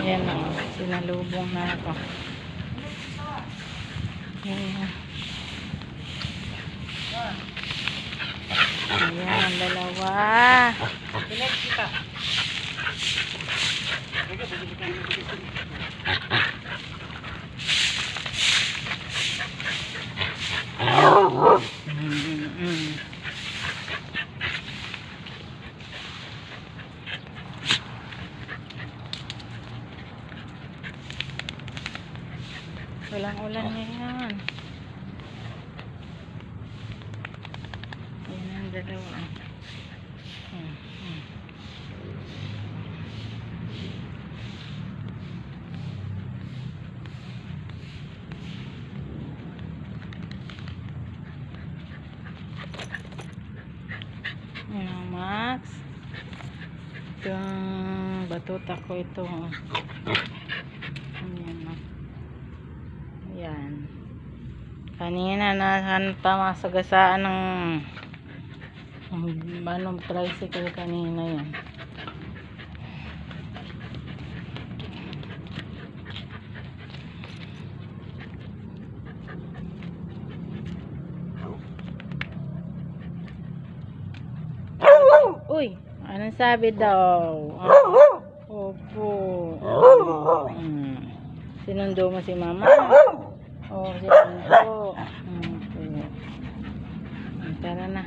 Ayan o, sinalubong na ako. Ayan. Ayan, dalawa. Mm-mm. Walang ulan ngayon. Ayan ang dalawa. Hmm, hmm. Ayan, Max. Itong batuta ko ito. oh. Ayan, oh. Ayan. Kanina nahan pa masagasaan ng ng ano, tricycle kanina yan. Uy, anong sabi daw? Ah, Opo. Hmm. Sinundo mo si mama? Oo, sinundo. Hmm, okay. Tara na.